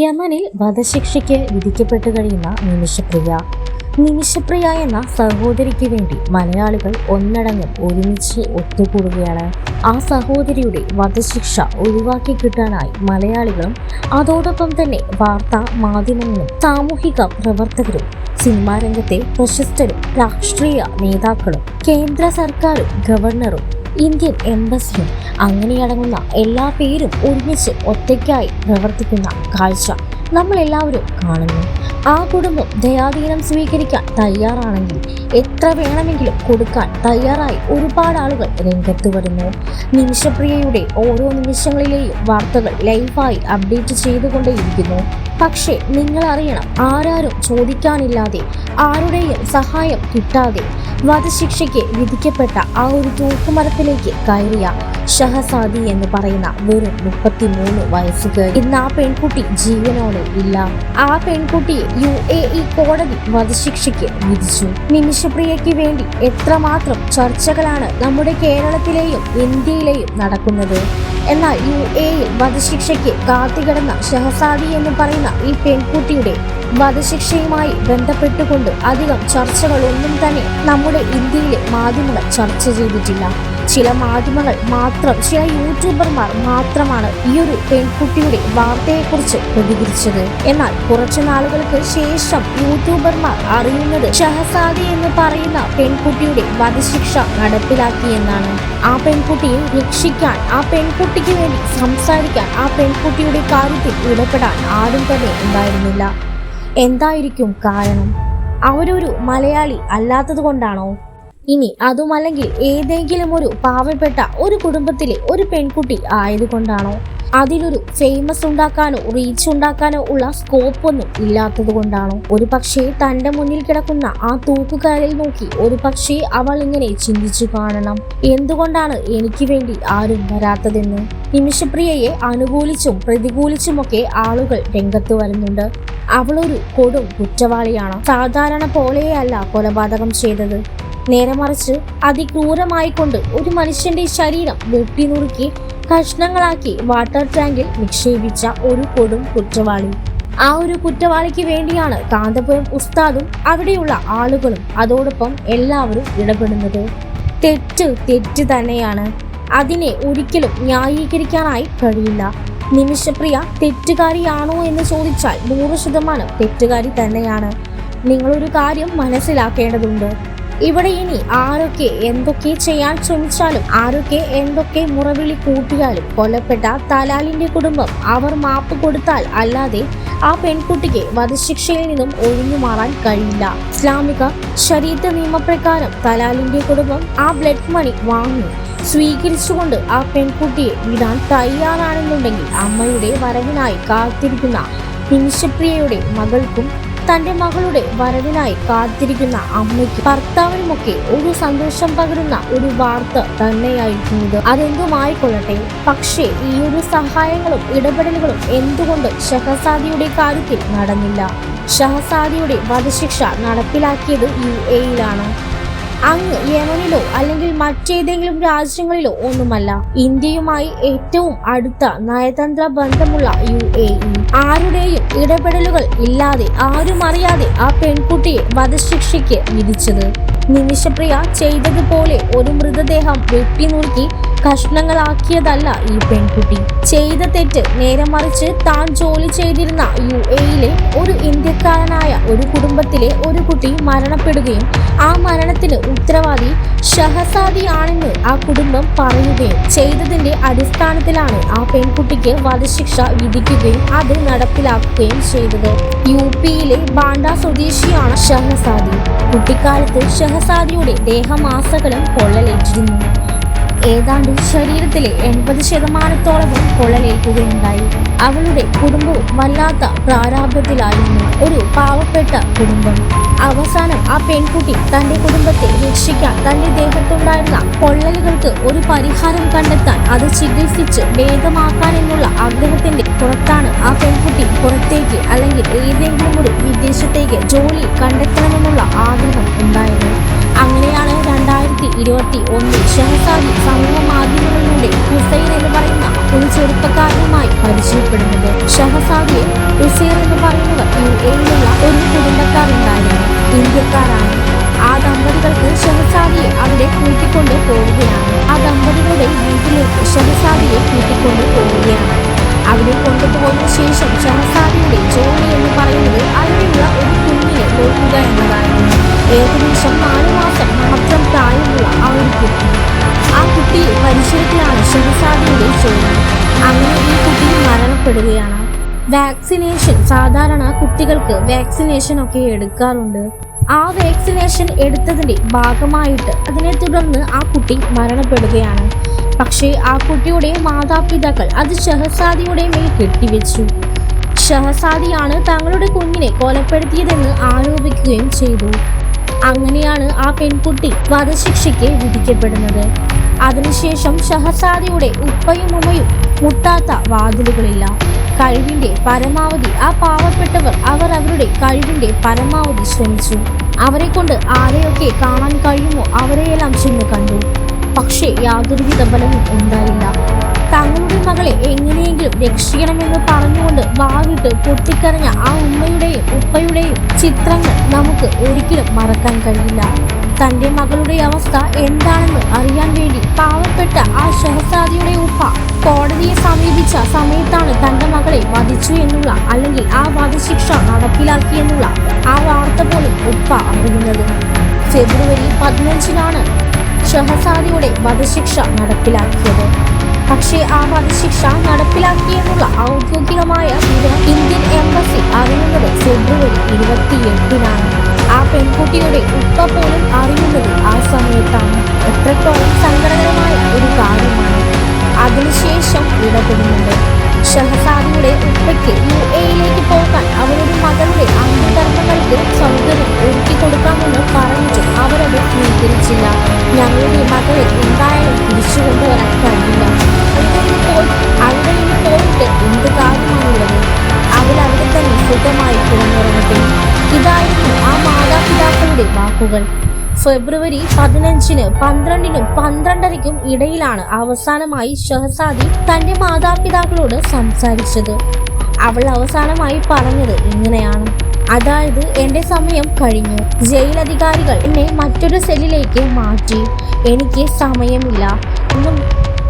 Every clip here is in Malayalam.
യമനിൽ വധശിക്ഷയ്ക്ക് വിധിക്കപ്പെട്ടു കഴിയുന്ന നിമിഷപ്രിയ. നിമിഷപ്രിയ എന്ന സഹോദരിക്ക് വേണ്ടി മലയാളികൾ ഒന്നടങ്കം ഒരുമിച്ച് ഒത്തുകൂടുകയാണ്. ആ സഹോദരിയുടെ വധശിക്ഷ ഒഴിവാക്കി കിട്ടാനായി മലയാളികളും അതോടൊപ്പം തന്നെ വാർത്താ മാധ്യമങ്ങളും സാമൂഹിക പ്രവർത്തകരും സിനിമാരംഗത്തെ പ്രശസ്തരും രാഷ്ട്രീയ നേതാക്കളും കേന്ദ്ര സർക്കാരും ഗവർണറും ഇന്ത്യൻ എംബസിയും അങ്ങനെയടങ്ങുന്ന എല്ലാ പേരും ഒരുമിച്ച് ഒറ്റയ്ക്കായി പ്രവർത്തിക്കുന്ന കാഴ്ച നമ്മളെല്ലാവരും കാണുന്നു. ആ കുടുംബം ദയാധീനം സ്വീകരിക്കാൻ തയ്യാറാണെങ്കിൽ എത്ര വേണമെങ്കിലും കൊടുക്കാൻ തയ്യാറായി ഒരുപാട് ആളുകൾ രംഗത്ത് വരുന്നു. നിമിഷപ്രിയയുടെ ഓരോ നിമിഷങ്ങളിലെയും വാർത്തകൾ ലൈവായി അപ്ഡേറ്റ് ചെയ്തുകൊണ്ടേയിരിക്കുന്നു. പക്ഷേ നിങ്ങൾ അറിയണം ആരാരും ചോദിക്കാനില്ലാതെ ആരുടെയും സഹായം കിട്ടാതെ വധശിക്ഷയ്ക്ക് വിധിക്കപ്പെട്ട ആ ഒരു തൂക്കുമരത്തിലേക്ക് കയറിയ ഷഹസാദി എന്ന് പറയുന്ന വെറും മുപ്പത്തിമൂന്ന് വയസ്സുകാരി. ഇന്ന് ആ പെൺകുട്ടി ജീവനോടെ ഇല്ല. ആ പെൺകുട്ടിയെ യു എ ഇ കോടതി വധശിക്ഷയ്ക്ക് വിധിച്ചു. നിമിഷപ്രിയയ്ക്ക് വേണ്ടി എത്രമാത്രം ചർച്ചകളാണ് നമ്മുടെ കേരളത്തിലെയും ഇന്ത്യയിലെയും നടക്കുന്നത്? എന്നാൽ യു എയിൽ വധശിക്ഷയ്ക്ക് കാത്തികിടന്ന ഷഹസാദി എന്ന് പറയുന്ന ഈ പെൺകുട്ടിയുടെ വധശിക്ഷയുമായി ബന്ധപ്പെട്ടുകൊണ്ട് അധികം ചർച്ചകളൊന്നും തന്നെ നമ്മുടെ ഇന്ത്യയിലെ മാധ്യമങ്ങൾ ചർച്ച ചെയ്തിട്ടില്ല. ചില മാധ്യമങ്ങൾ മാത്രം ചില യൂട്യൂബർമാർ മാത്രമാണ് ഈ ഒരു പെൺകുട്ടിയുടെ വാർത്തയെക്കുറിച്ച് പ്രതികരിച്ചത്. എന്നാൽ കുറച്ചു നാളുകൾക്ക് ശേഷം യൂട്യൂബർമാർ അറിയുന്നത് ഷഹസാദി എന്ന് പറയുന്ന പെൺകുട്ടിയുടെ വധശിക്ഷ നടപ്പിലാക്കിയെന്നാണ് ആ പെൺകുട്ടിയെ രക്ഷിക്കാൻ ആ പെൺകുട്ടിക്ക് വേണ്ടി സംസാരിക്കാൻ ആ പെൺകുട്ടിയുടെ കാര്യത്തിൽ ഇടപെടാൻ ആരും തന്നെ ഉണ്ടായിരുന്നില്ല. എന്തായിരിക്കും കാരണം? അവരൊരു മലയാളി അല്ലാത്തത് കൊണ്ടാണോ? ഇനി അതുമല്ലെങ്കിൽ ഏതെങ്കിലും ഒരു പാവപ്പെട്ട ഒരു കുടുംബത്തിലെ ഒരു പെൺകുട്ടി ആയതുകൊണ്ടാണോ? അതിലൊരു ഫേമസ് ഉണ്ടാക്കാനോ റീച്ച് ഉണ്ടാക്കാനോ ഉള്ള സ്കോപ്പ് ഒന്നും ഇല്ലാത്തത് കൊണ്ടാണോ? ഒരു പക്ഷേ തന്റെ മുന്നിൽ കിടക്കുന്ന ആ തൂക്കുകാരിൽ നോക്കി ഒരു പക്ഷേ അവൾ ഇങ്ങനെ ചിന്തിച്ചു കാണണം. എന്തുകൊണ്ടാണ് എനിക്ക് വേണ്ടി ആരും വരാത്തതെന്ന്? നിമിഷപ്രിയയെ അനുകൂലിച്ചും പ്രതികൂലിച്ചുമൊക്കെ ആളുകൾ രംഗത്ത് വരുന്നുണ്ട്. അവളൊരു കൊടും കുറ്റവാളിയാണ്. സാധാരണ പോലെയല്ല കൊലപാതകം ചെയ്തത്. നേരെ മറിച്ച് അതിക്രൂരമായിക്കൊണ്ട് ഒരു മനുഷ്യന്റെ ശരീരം വെട്ടിനുറുക്കി കഷ്ണങ്ങളാക്കി വാട്ടർ ടാങ്കിൽ നിക്ഷേപിച്ച ഒരു കൊടും കുറ്റവാളി. ആ ഒരു കുറ്റവാളിക്ക് വേണ്ടിയാണ് കാന്തപുരം ഉസ്താദും അവിടെയുള്ള ആളുകളും അതോടൊപ്പം എല്ലാവരും ഇടപെടുന്നത്. തെറ്റ് തെറ്റ് തന്നെയാണ്. അതിനെ ഒരിക്കലും ന്യായീകരിക്കാനായി കഴിയില്ല. നിമിഷപ്രിയ തെറ്റുകാരിയാണോ എന്ന് ചോദിച്ചാൽ നൂറ് ശതമാനം തെറ്റുകാരി തന്നെയാണ്. നിങ്ങളൊരു കാര്യം മനസ്സിലാക്കേണ്ടതുണ്ട്. ഇവിടെ ഇനി ആരൊക്കെ എന്തൊക്കെ ചെയ്യാൻ ശ്രമിച്ചാലും ആരൊക്കെ എന്തൊക്കെ മുറവിളി കൂട്ടിയാലും കൊല്ലപ്പെട്ട തലാലിന്റെ കുടുംബം അവർ മാപ്പ് കൊടുത്താൽ അല്ലാതെ ആ പെൺകുട്ടിക്ക് വധശിക്ഷയിൽ നിന്നും ഒഴിഞ്ഞു മാറാൻ കഴിയില്ല. ഇസ്ലാമിക ശരീര നിയമപ്രകാരം തലാലിന്റെ കുടുംബം ആ ബ്ലഡ് മണി വാങ്ങി സ്വീകരിച്ചുകൊണ്ട് ആ പെൺകുട്ടിയെ വിടാൻ തയ്യാറാണെന്നുണ്ടെങ്കിൽ അമ്മയുടെ വരവിനായി കാത്തിരിക്കുന്ന നിമിഷപ്രിയയുടെ മകൾക്കും തന്റെ മകളുടെ വരവിനായി കാത്തിരിക്കുന്ന അമ്മയ്ക്ക് ഭർത്താവിനുമൊക്കെ ഒരു സന്തോഷം പകരുന്ന ഒരു വാർത്ത തന്നെയായിരുന്നു. ഇത് അതെന്തുമായിക്കൊള്ളട്ടെ? പക്ഷേ ഈ ഒരു സഹായങ്ങളും ഇടപെടലുകളും എന്തുകൊണ്ട് ഷഹസാദിയുടെ കാര്യത്തിൽ നടന്നില്ല? ഷഹസാദിയുടെ വധശിക്ഷ നടപ്പിലാക്കിയത് യു എയിലാണ് അങ്ങ് യമനിലോ അല്ലെങ്കിൽ മറ്റേതെങ്കിലും രാജ്യങ്ങളിലോ ഒന്നുമല്ല. ഇന്ത്യയുമായി ഏറ്റവും അടുത്ത നയതന്ത്ര ബന്ധമുള്ള യു എ ഇ. ആരുടെയും ഇടപെടലുകൾ ഇല്ലാതെ ആരും അറിയാതെ ആ പെൺകുട്ടിയെ വധശിക്ഷയ്ക്ക് വിധിച്ചത്. നിമിഷപ്രിയ ചെയ്തതുപോലെ ഒരു മൃതദേഹം വെട്ടിനുറുക്കി കഷ്ണങ്ങളാക്കിയതല്ല ഈ പെൺകുട്ടി. ചെയ്ത തെറ്റ് നേരെ മറിച്ച് താൻ ജോലി ചെയ്തിരുന്ന യു എയിലെ ഒരു ഇന്ത്യക്കാരനായ ഒരു കുടുംബത്തിലെ ഒരു കുട്ടി മരണപ്പെടുകയും ആ മരണത്തിന് ഉത്തരവാദി ഷഹസാദിയാണെന്ന് ആ കുടുംബം പറയുകയും ചെയ്തതിന്റെ അടിസ്ഥാനത്തിലാണ് ആ പെൺകുട്ടിക്ക് വധശിക്ഷ വിധിക്കുകയും അത് നടപ്പിലാക്കുകയും ചെയ്തത്. യു പിയിലെ ബാണ്ട സ്വദേശിയാണ് ഷഹസാദി. കുട്ടിക്കാലത്ത് ഷഹസാദിയുടെ ദേഹമാസകലം പൊള്ളലേറ്റിരുന്നു ഏതാണ്ട് ശരീരത്തിലെ എൺപത് ശതമാനത്തോളവും പൊള്ളലേൽക്കുകയുണ്ടായി. അവളുടെ കുടുംബവും വല്ലാത്ത പ്രാരാബ്ധത്തിലായിരുന്നു ഒരു പാവപ്പെട്ട കുടുംബം. അവസാനം ആ പെൺകുട്ടി തന്റെ കുടുംബത്തെ രക്ഷിക്കാൻ തന്റെ ദേഹത്തുണ്ടായിരുന്ന പൊള്ളലുകൾക്ക് ഒരു പരിഹാരം കണ്ടെത്താൻ അത് ചികിത്സിച്ച് ഭേദമാക്കാൻ എന്നുള്ള ആഗ്രഹത്തിന്റെ പുറത്താണ് ആ പെൺകുട്ടി പുറത്തേക്ക് അല്ലെങ്കിൽ ഏതെങ്കിലും ഒരു വിദേശത്തേക്ക് ജോലി കണ്ടെത്തണമെന്നുള്ള ആഗ്രഹം ഉണ്ടായത്. അങ്ങനെയാണ് രണ്ടായിരത്തി ഇരുപത്തി ഒന്നിൽ ഷഹസാദി സമൂഹ മാധ്യമങ്ങളിലൂടെ ഹുസൈൻ എന്ന് പറയുന്ന ഒരു ചെറുപ്പക്കാരനുമായി പരിചയപ്പെടുന്നത്. ഷഹസാദിയെ യു എയിലുള്ള ഒരു കുടുംബക്കാരുണ്ടായിരുന്നു. ഇന്ത്യക്കാരാണ്. ആ ദമ്പതികൾക്ക് ഷഹസാദിയെ അവിടെ കൂട്ടിക്കൊണ്ട് പോവുകയാണ്. ആ ദമ്പതികളുടെ വീട്ടിലേക്ക് ഷഹസാദിയെ കൂട്ടിക്കൊണ്ട് പോവുകയാണ്. അവിടെ കൊണ്ടുപോയതിനു ശേഷം ഷഹസാദിയുടെ ജോലി എന്ന് പറയുന്നത് അവിടെയുള്ള ഒരു കുഞ്ഞിനെ നോക്കുക എന്നതായിരുന്നു. ഏകദേശം നാലു ആ ഒരു കുട്ടി ആ കുട്ടി പരിസരത്തിലാണ് ഷഹസാദിയുടെ ജോലി അങ്ങനെ ഈ കുട്ടി മരണപ്പെടുകയാണ്. വാക്സിനേഷൻ സാധാരണ കുട്ടികൾക്ക് വാക്സിനേഷൻ ഒക്കെ എടുക്കാറുണ്ട്. ആ വാക്സിനേഷൻ എടുത്തതിന്റെ ഭാഗമായിട്ട് അതിനെ തുടർന്ന് ആ കുട്ടി മരണപ്പെടുകയാണ്. പക്ഷേ ആ കുട്ടിയുടെ മാതാപിതാക്കൾ അത് ഷഹസാദിയുടെ മേൽ കെട്ടിവെച്ചു. ഷഹസാദിയാണ് തങ്ങളുടെ കുഞ്ഞിനെ കൊലപ്പെടുത്തിയതെന്ന് ആരോപിക്കുകയും ചെയ്തു. അങ്ങനെയാണ് ആ പെൺകുട്ടി വധശിക്ഷയ്ക്ക് വിധിക്കപ്പെടുന്നത്. അതിനുശേഷം ഷഹസാദിയുടെ ഉപ്പയും ഉമ്മയും മുട്ടാത്ത വാതിലുകളില്ല. കഴിവിന്റെ പരമാവധി ആ പാവപ്പെട്ടവർ അവർ അവരുടെ കഴിവിന്റെ പരമാവധി ശ്രമിച്ചു. അവരെ കൊണ്ട് ആരെയൊക്കെ കാണാൻ കഴിയുമോ അവരെയെല്ലാം ചെന്ന് കണ്ടു. പക്ഷേ യാതൊരുവിധ ഫലവും ഉണ്ടായില്ല. തങ്ങളുടെ മകളെ എങ്ങനെയെങ്കിലും രക്ഷിക്കണമെന്ന് പറഞ്ഞുകൊണ്ട് വാവിട്ട് പൊട്ടിക്കരഞ്ഞ ആ ഉമ്മയുടെയും ഉപ്പയുടെയും ചിത്രങ്ങൾ നമുക്ക് ഒരിക്കലും മറക്കാൻ കഴിയില്ല. തന്റെ മകളുടെ അവസ്ഥ എന്താണെന്ന് അറിയാൻ വേണ്ടി പാവപ്പെട്ട ആ ഷഹസാദിയുടെ ഉപ്പ കോടതിയെ സമീപിച്ച സമയത്താണ് തന്റെ മകളെ വധിച്ചു എന്നുള്ള അല്ലെങ്കിൽ ആ വധശിക്ഷ നടപ്പിലാക്കി എന്നുള്ള ആ വാർത്ത പോലും ഉപ്പ അറിയുന്നത്. ഫെബ്രുവരി പതിനഞ്ചിനാണ് ഷഹസാദിയുടെ വധശിക്ഷ നടപ്പിലാക്കിയത്. പക്ഷേ ആ വധശിക്ഷ നടപ്പിലാക്കിയെന്നുള്ള ഔദ്യോഗികമായ വിവരം ഇന്ത്യൻ എംബസി അറിയുന്നത് ഫെബ്രുവരി ഇരുപത്തിയെട്ടിനാണ്. ആ പെൺകുട്ടിയുടെ ഉപ്പ പോലും അറിയുന്നത് ആ സമയത്താണ്. എത്രത്തോളം സങ്കടകരമായ ഒരു കാര്യമാണ്. അതിനുശേഷം ഇടപെടുന്നുണ്ട്. ഷഹസാദിയുടെ ഉപ്പയ്ക്ക് യു എയിലേക്ക് പോകാൻ അവരുടെ മകളുടെ അംഗകർമ്മങ്ങൾക്ക് മാതാപിതാക്കളുടെ വാക്കുകൾ. ഫെബ്രുവരി പതിനഞ്ചിന് പന്ത്രണ്ടിനും പന്ത്രണ്ടരയ്ക്കും ഇടയിലാണ് അവസാനമായി ഷഹസാദി തന്റെ മാതാപിതാക്കളോട് സംസാരിച്ചത്. അവൾ അവസാനമായി പറഞ്ഞത് ഇങ്ങനെയാണ്. അതായത് എന്റെ സമയം കഴിഞ്ഞു. ജയിലധികാരികൾ എന്നെ മറ്റൊരു സെല്ലിലേക്ക് മാറ്റി. എനിക്ക് സമയമില്ല. ഒന്നും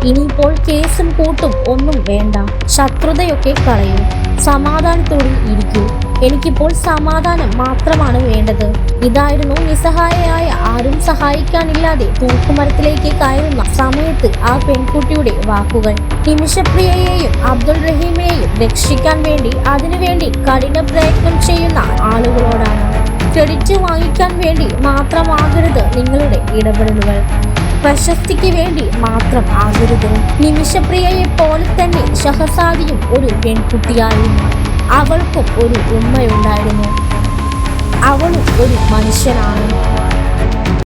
ഇനിയിപ്പോൾ കേസും കൂട്ടും ഒന്നും വേണ്ട. ശത്രുതയൊക്കെ കളയൂ. സമാധാനത്തോടെ ഇരിക്കൂ. എനിക്കിപ്പോൾ സമാധാനം മാത്രമാണ് വേണ്ടത്. ഇതായിരുന്നു നിസ്സഹായയായ ആരും സഹായിക്കാനില്ലാതെ തൂക്കുമരത്തിലേക്ക് കയറുന്ന സമയത്ത് ആ പെൺകുട്ടിയുടെ വാക്കുകൾ. നിമിഷപ്രിയയെയും അബ്ദുൾ റഹീമിനെയും രക്ഷിക്കാൻ വേണ്ടി അതിനുവേണ്ടി കഠിന പ്രയത്നം ചെയ്യുന്ന ആളുകളോടാണ്. ക്രെഡിറ്റ് വാങ്ങിക്കാൻ വേണ്ടി മാത്രമാകരുത് നിങ്ങളുടെ ഇടപെടലുകൾ. പ്രശസ്തിക്ക് വേണ്ടി മാത്രം ആകരുത്. നിമിഷപ്രിയയെ പോലെ തന്നെ ഷഹസാദിയും ഒരു പെൺകുട്ടിയായിരുന്നു. അവൾക്കും ഒരു ഉമ്മയുണ്ടായിരുന്നു. അവളും ഒരു മനുഷ്യനാണ്.